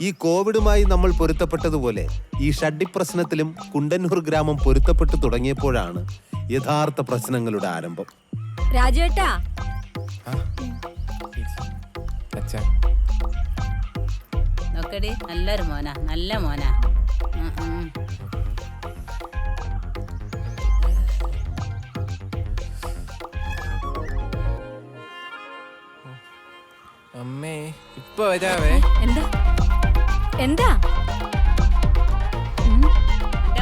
ഈ കോവിഡുമായി നമ്മൾ പൊരുത്തപ്പെട്ടതുപോലെ ഈ ഷഡ്ഡി പ്രശ്നത്തിലും കുണ്ടന്നൂർ ഗ്രാമം പൊരുത്തപ്പെട്ടു തുടങ്ങിയപ്പോഴാണ് യഥാർത്ഥ പ്രശ്നങ്ങളുടെ ആരംഭം. രാജേട്ടാ. അച്ഛാ. നോക്കടി നല്ലൊരു മോനാ നല്ല മോനാ. അമ്മേ ഇപ്പൊ വരാവേ. എന്താ? എന്താ?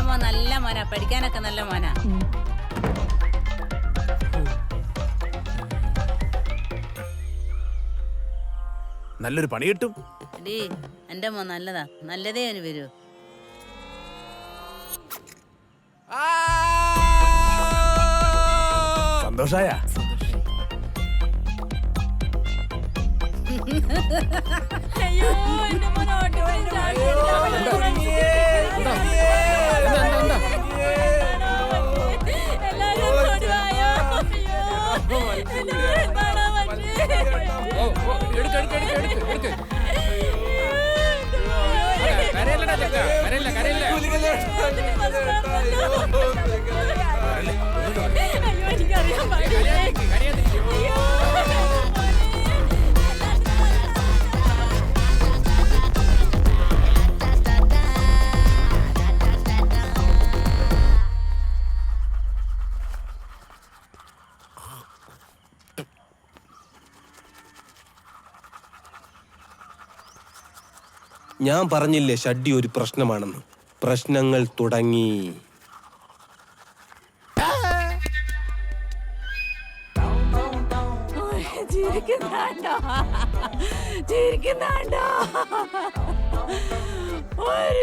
മോൻ നല്ല മോനാ പഠിക്കാനൊക്കെ നല്ല മോനാ. നല്ലൊരു പണി കിട്ടും. ഡീ എന്റെ മോൻ നല്ലതാ. നല്ലതേ അവന് വരൂ. സന്തോഷായ. അയ്യോ, എന്റെ ഞാൻ പറഞ്ഞില്ലേ ഷഡ്ഡി ഒരു പ്രശ്നമാണെന്ന്. പ്രശ്നങ്ങൾ തുടങ്ങി. ചിരിക്കുന്നാണ്ടോ? ഒരു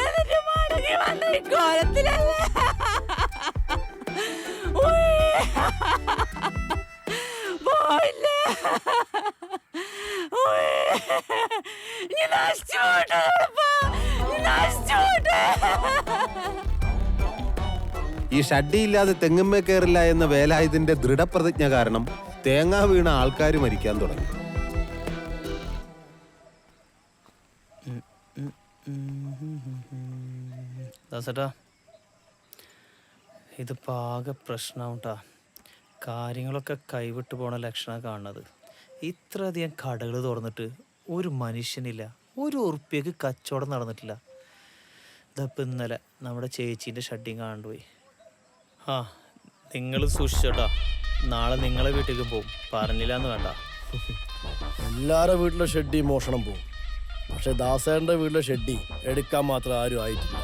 എന്നിട്ട് മടങ്ങി വന്ന കോലത്തിലല്ലേ ഉയ്യ്. നീ Настюша. നീ നശിച്ചു ഈ ഷഡിയില്ലാതെ തെങ്ങുമ്മേ കയറില്ല എന്ന വേലായുധന്റെ ദൃഢപ്രതിജ്ഞ കാരണം തേങ്ങ വീണ ആൾക്കാർ മരിക്കാൻ തുടങ്ങി ദാസേട്ടാ പാക പ്രശ്നം കേട്ടാ ട്ടാ കാര്യങ്ങളൊക്കെ കൈവിട്ടു പോണ ലക്ഷണം കാണുന്നത് ഇത്രയധികം കടകൾ തുറന്നിട്ട് ഒരു മനുഷ്യനില്ല ഒരു ഉറുപ്പ്യക്ക് കച്ചവടം നടന്നിട്ടില്ല. ഇതപ്പം ഇന്നലെ നമ്മുടെ ചേച്ചീന്റെ ഷഡ്ഡിങ് കാണുപോയി ആ നിങ്ങൾ സൂക്ഷിച്ചോട്ടാ. നാളെ നിങ്ങളെ വീട്ടിലേക്ക് പോകും പറഞ്ഞില്ല എന്ന് വേണ്ട. എല്ലാവരുടെ വീട്ടിലെ ഷെഡി മോഷണം പോകും പക്ഷെ ദാസേന്റെ വീട്ടിലെ ഷെഡി എടുക്കാൻ മാത്രം ആരും ആയിട്ടില്ല.